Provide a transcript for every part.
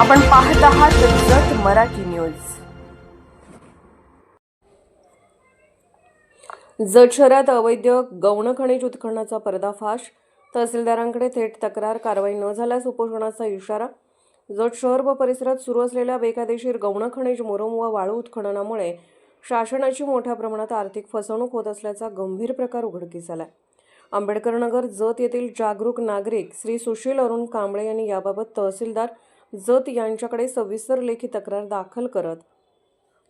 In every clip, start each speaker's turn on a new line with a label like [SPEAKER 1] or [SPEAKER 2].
[SPEAKER 1] आपण पाहत आहात जत मराठी न्यूज. जत शहरात अवैध गौण खनिज उत्खननाचा पर्दाफाश तहसीलदारांकडे थेट तक्रार कारवाई न झाल्यास उपोषणाचा इशारा जत शहर व परिसरात सुरू असलेल्या बेकायदेशीर गौण खनिज मोरम व वाळू उत्खननामुळे शासनाची मोठ्या प्रमाणात आर्थिक फसवणूक होत असल्याचा गंभीर प्रकार उघडकीस आलाय. आंबेडकर नगर जत येथील जागरूक नागरिक श्री सुशील अरुण कांबळे यांनी याबाबत तहसीलदार जत यांच्याकडे सविस्तर लेखी तक्रार दाखल करत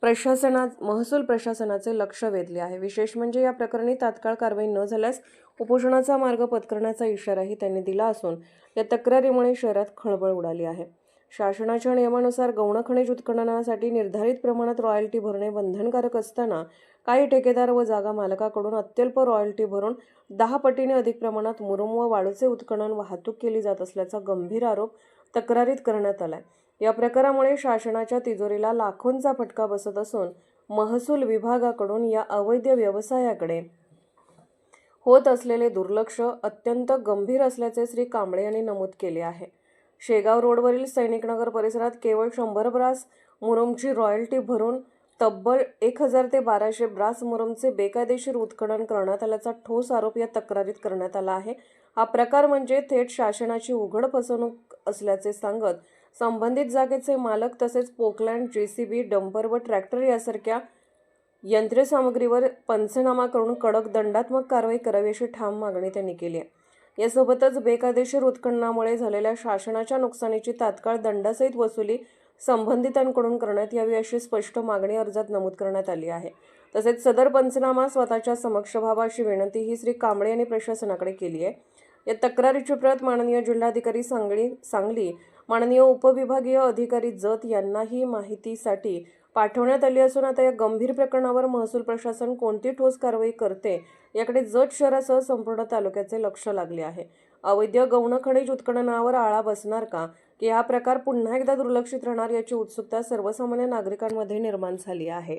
[SPEAKER 1] प्रशासनात महसूल प्रशासनाचे लक्ष वेधले आहे. विशेष म्हणजे या प्रकरणी तात्काळ कारवाई न झाल्यास उपोषणाचा मार्ग पत्करण्याचा इशाराही त्यांनी दिला असून या तक्रारीमुळे शहरात खळबळ उडाली आहे. शासनाच्या नियमानुसार गौण खनिज उत्खननासाठी निर्धारित प्रमाणात रॉयल्टी भरणे बंधनकारक असताना काही ठेकेदार व जागा मालकाकडून अत्यल्प रॉयल्टी भरून दहा पटीने अधिक प्रमाणात मुरुम व वाळूचे उत्खनन वाहतूक केली जात असल्याचा गंभीर आरोप तक्रारीत करण्यात आलाय. या प्रकारामुळे शासनाच्या तिजोरीला लाखोंचा फटका बसत असून महसूल विभागाकडून या अवैध व्यवसायाकडे होत असलेले दुर्लक्ष अत्यंत गंभीर असल्याचे श्री कांबळे यांनी नमूद केले आहे. शेगाव रोडवरील सैनिकनगर परिसरात केवळ शंभर ब्रास मुरुमची रॉयल्टी भरून तब्बल एक हजार ते बाराशे ब्रास मुरुमचे बेकायदेशीर उत्खनन करण्यात आल्याचा ठोस आरोप या तक्रारीत करण्यात आला आहे. हा प्रकार म्हणजे थेट शासनाची उघड फसवणूक असल्याचे सांगत संबंधित जागेचे मालक तसेच पोकलँड जेसीबी डंपर व ट्रॅक्टर यासारख्या यंत्रसामग्रीवर पंचनामा करून कडक दंडात्मक कारवाई करावी अशी ठाम मागणी त्यांनी केली आहे. यासोबतच बेकायदेशीर उत्खननामुळे झालेल्या शासनाच्या नुकसानीची तात्काळ दंडासहित वसुली संबंधितांकडून करण्यात यावी अशी स्पष्ट मागणी अर्जात नमूद करण्यात आली आहे. तसेच सदर पंचनामा स्वतःच्या समक्ष व्हावा अशी विनंती ही श्री कांबळे यांनी प्रशासनाकडे केली आहे. या तक्रारीची प्रत माननीय जिल्हाधिकारी सांगली सांगली माननीय उपविभागीय अधिकारी जत यांनाही माहितीसाठी पाठवण्यात आली असून आता या गंभीर प्रकरणावर महसूल प्रशासन कोणती ठोस कारवाई करते याकडे जत शहरासह संपूर्ण तालुक्याचे लक्ष लागले आहे. अवैध गौण खनिज उत्खननावर आळा बसणार का? की हा प्रकार पुन्हा एकदा दुर्लक्षित राहणार याची उत्सुकता सर्वसामान्य नागरिकांमध्ये निर्माण झाली आहे.